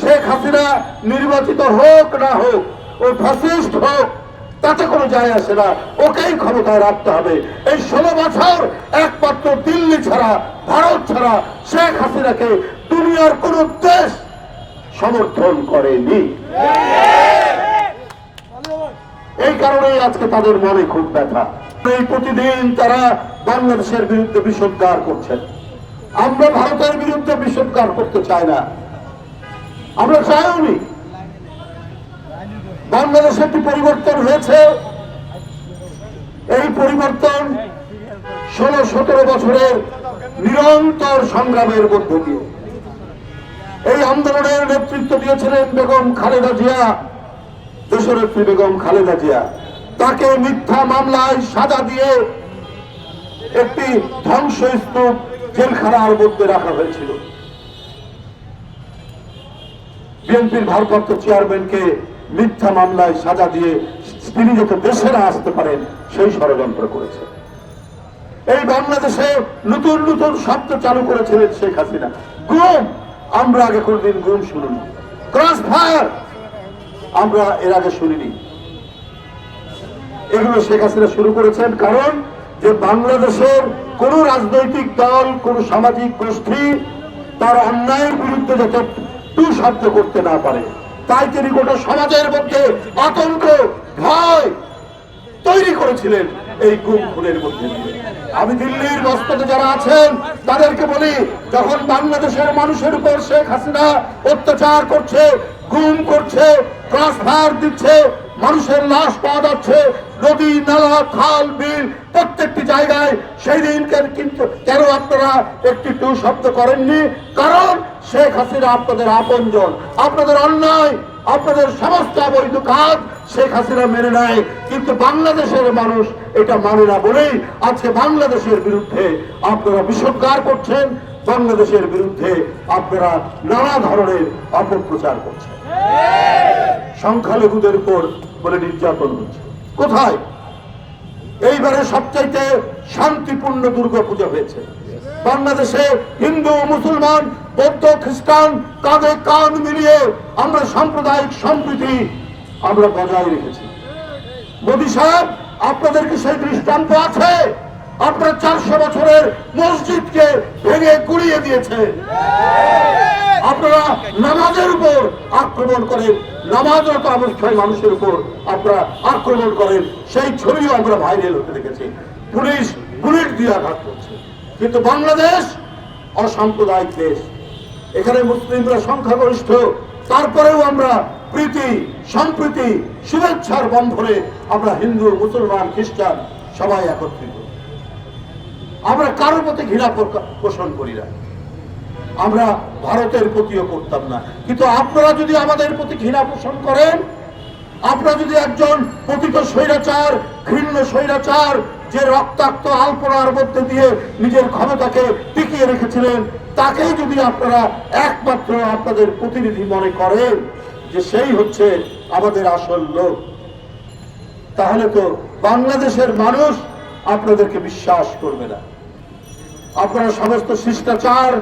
শেখ হাসিনা নির্বাচিত হোক না হোক, ও ফ্যাসিস্ট হোক, তাতে কোনো যায় আসে না। ওকেই ক্ষমতায় রাখতে হবে। এই ষোলো বছর একমাত্র দিল্লি ছাড়া, ভারত ছাড়া শেখ হাসিনাকে দুনিয়ার কোন দেশ সমর্থন করেনি। এই কারণেই আজকে তাদের মনে খুব ব্যথা। এই প্রতিদিন তারা বাংলাদেশের বিরুদ্ধে বিষোদ্গার করছেন। আমরা ভারতের বিরুদ্ধে বিষোদ্গার করতে চাই না। আমরা চাইওনি বাংলাদেশে একটি পরিবর্তন হয়েছে। এই পরিবর্তন ষোলো, সতেরো বছরের নিরন্তর সংগ্রামের মধ্য দিয়ে। এই আন্দোলনের নেতৃত্ব দিয়েছিলেন বেগম খালেদা জিয়া, দেশনেত্রী বেগম খালেদা জিয়া। তাকে মিথ্যা মামলায় সাজা দিয়ে একটি ধ্বংসস্তূপ জেলখানার মধ্যে রাখা হয়েছিল। বিএনপির ভারপ্রাপ্ত চেয়ারম্যানকে মিথ্যা মামলায় সাজা দিয়ে তিনি যাতে দেশে না আসতে পারেন, সেই ষড়যন্ত্র করেছে। এই বাংলাদেশে নতুন নতুন শব্দ চালু করেছিলেন শেখ হাসিনা। গুম! আমরা আগে কোনদিন গুম শুনিনি। ক্রস ফায়ার আমরা এর আগে শুনিনি। এগুলো শেখ হাসিনা শুরু করেছেন কারণ যে বাংলাদেশের কোন রাজনৈতিক দল, কোন সামাজিক গোষ্ঠী তার অন্যায়ের বিরুদ্ধে যাতে শব্দ করতে না পারে। তাই তিনি গোটা সমাজের মধ্যে আতঙ্ক, ভয় তৈরি করেছিলেন এই গুম খুনের মধ্যে আমি দিল্লির রাস্তাতে যারা আছেন, তাদেরকে বলি, যখন বাংলাদেশের মানুষের উপর শেখ হাসিনা অত্যাচার করছে, গুম করছে ক্রস দিচ্ছে মানুষের লাশ পাওয়া যাচ্ছে। নদী, নালা, খাল, বিল, প্রত্যেকটি জায়গায় সেই দিন কেন- কিন্তু কেন আপনারা একটি টু শব্দ করেননি? কারণ শেখ হাসিনা আপনাদের আপনজন। আপনাদের অন্যায়, আপনাদের সমস্ত অবৈধ কাজ শেখ হাসিনা মেনে নেয়। কিন্তু বাংলাদেশের মানুষ এটা মানে না বলেই আজকে বাংলাদেশের বিরুদ্ধে আপনারা বিষোদ্গার করছেন। বাংলাদেশের বিরুদ্ধে আপনারা নানা ধরনের অপপ্রচার করছেন। সংখ্যালঘুদের উপর বলে নির্যাতন হচ্ছে। কোথায়? এইবারে সবচাইতে শান্তিপূর্ণ দুর্গা পূজা হয়েছে। বাংলাদেশে হিন্দু, মুসলমান, বৌদ্ধ, খ্রিস্টান, কাঁধে কাঁধ মিলিয়ে আমরা সাম্প্রদায়িক সম্প্রীতি আমরা বজায় রেখেছি। মোদী সাহেব আপনাদেরকে সেই দৃষ্টান্ত আছে? আপনার চারশো বছরের মসজিদকে ভেঙে গুড়িয়ে দিয়েছে। আপনারা উপর আক্রমণ করেন। নামাজরত অবস্থায় মানুষের উপর আপনারা আক্রমণ করেন। সেই ছবিও আমরা ভাইরাল হতে দেখেছি। পুলিশ বুলেট দিয়ে আঘাত করছে। কিন্তু বাংলাদেশ অসাম্প্রদায়িক দেশ। এখানে মুসলিমরা সংখ্যাগরিষ্ঠ। তারপরেও আমরা প্রীতি, সম্প্রীতি, শুভেচ্ছার বন্ধনে আমরা হিন্দু, মুসলমান, খ্রিস্টান সবাই একত্রিত। আমরা কারোর প্রতি ঘৃণা পোষণ করি না। আমরা ভারতের প্রতিও করতাম না। কিন্তু আপনারা যদি আমাদের প্রতি ঘৃণা পোষণ করেন, আপনারা যদি একজন পতিত স্বৈরাচার, ঘৃণ্য স্বৈরাচার, যে রক্তাক্ত আলপনার মধ্যে দিয়ে নিজের ক্ষমতাকে টিকিয়ে রেখেছিলেন, তাকেই যদি আপনারা একমাত্র আপনাদের প্রতিনিধি মনে করেন যে সেই হচ্ছে আমাদের আসল লোক, তাহলে তো বাংলাদেশের মানুষ আপনাদেরকে বিশ্বাস করবে না। আপনারা সমস্ত শিষ্টাচার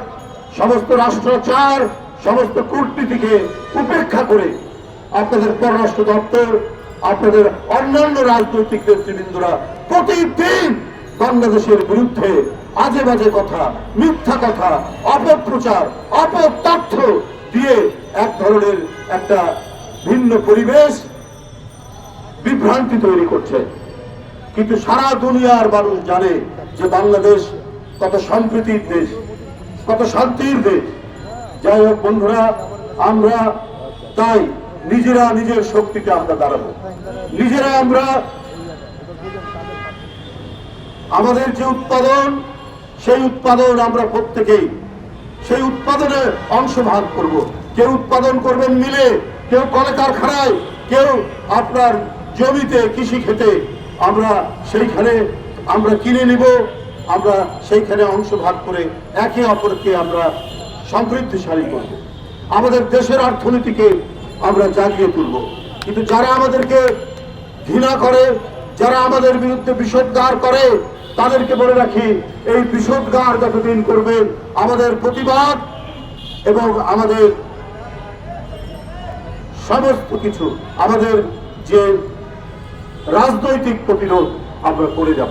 সমস্ত রাষ্ট্রাচার সমস্ত কূটনীতিকে উপেক্ষা করে আপনাদের পররাষ্ট্র দপ্তর, আপনাদের অন্যান্য রাজনৈতিক নেতৃবৃন্দরা প্রতিদিন বাংলাদেশের বিরুদ্ধে আজে বাজে কথা, মিথ্যা কথা, অপপ্রচার, অপতথ্য দিয়ে এক ধরনের একটা ভিন্ন পরিবেশ, বিভ্রান্তি তৈরি করছে। কিন্তু সারা দুনিয়ার মানুষ জানে যে বাংলাদেশ কত সম্প্রীতির দেশ। কত শান্তির দেশ। যাই হোক বন্ধুরা, আমরা তাই নিজেরা নিজের শক্তিতে আমরা দাঁড়াবো। নিজেরা আমরা আমাদের যে উৎপাদন, সেই উৎপাদন আমরা প্রত্যেকেই, সেই উৎপাদনে অংশ ভাগ করব। কেউ উৎপাদন করবেন মিলে, কেউ কলকারখানায়, কেউ আপনার জমিতে কৃষি খেতে আমরা সেইখানে আমরা কিনে নিব। আমরা সেইখানে অংশ ভাগ করে একে অপরকে আমরা সমৃদ্ধিশালী করব। আমাদের দেশের অর্থনীতিকে আমরা জাগিয়ে তুলব। কিন্তু যারা আমাদেরকে ঘৃণা করে, যারা আমাদের বিরুদ্ধে বিষোদ্গার করে, তাদেরকে বলে রাখি, এই বিষোদ্গার যতদিন করবেন আমাদের প্রতিবাদ এবং আমাদের সমস্ত কিছু, আমাদের যে রাজনৈতিক প্রতিরোধ, আমরা করে যাব।